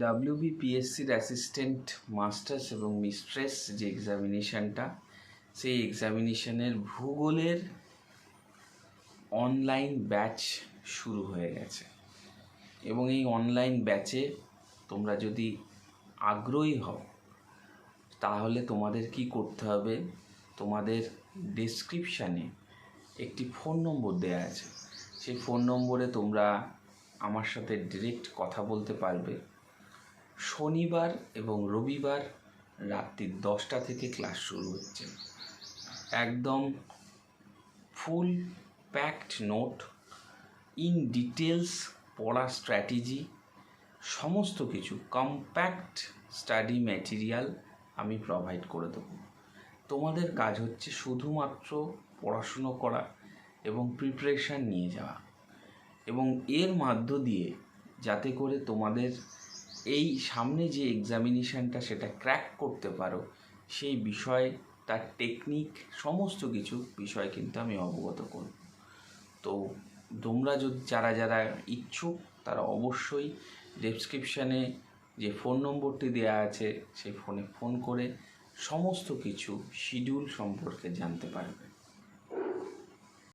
ডাব্লিউবিপিএসসির assistant masters এবং mistress যে এক্সামিনেশানটা সেই এক্সামিনেশনের ভূগোলের অনলাইন ব্যাচ শুরু হয়ে গেছে। এবং এই অনলাইন ব্যাচে তোমরা যদি আগ্রহী হও, তাহলে তোমাদের কি করতে হবে? তোমাদের ডেসক্রিপশানে একটি ফোন নম্বর দেওয়া আছে। সেই ফোন নম্বরে তোমরা আমার সাথে ডিরেক্ট কথা বলতে পারবে। শনিবার এবং রবিবার রাত্রি দশটা থেকে ক্লাস শুরু হচ্ছে। একদম full packed note, in details পড়া স্ট্র্যাটেজি, সমস্ত কিছু কম্প্যাক্ট স্টাডি ম্যাটেরিয়াল আমি প্রোভাইড করে দেবো। তোমাদের কাজ হচ্ছে শুধুমাত্র পড়াশুনো করা এবং প্রিপারেশান নিয়ে যাওয়া। এবং এর মধ্য দিয়ে যাতে করে তোমাদের এই সামনে যে এক্সামিনেশানটা সেটা ক্র্যাক করতে পারো, সেই বিষয়ে, তার টেকনিক সমস্ত কিছু বিষয় কিন্তু আমি অবগত করব। তো তোমরা যদি, যারা যারা ইচ্ছুক, তারা অবশ্যই ডেসক্রিপশানে যে ফোন নম্বরটি দেওয়া আছে, সেই ফোনে ফোন করে সমস্ত কিছু শিডিউল সম্পর্কে জানতে পারবে।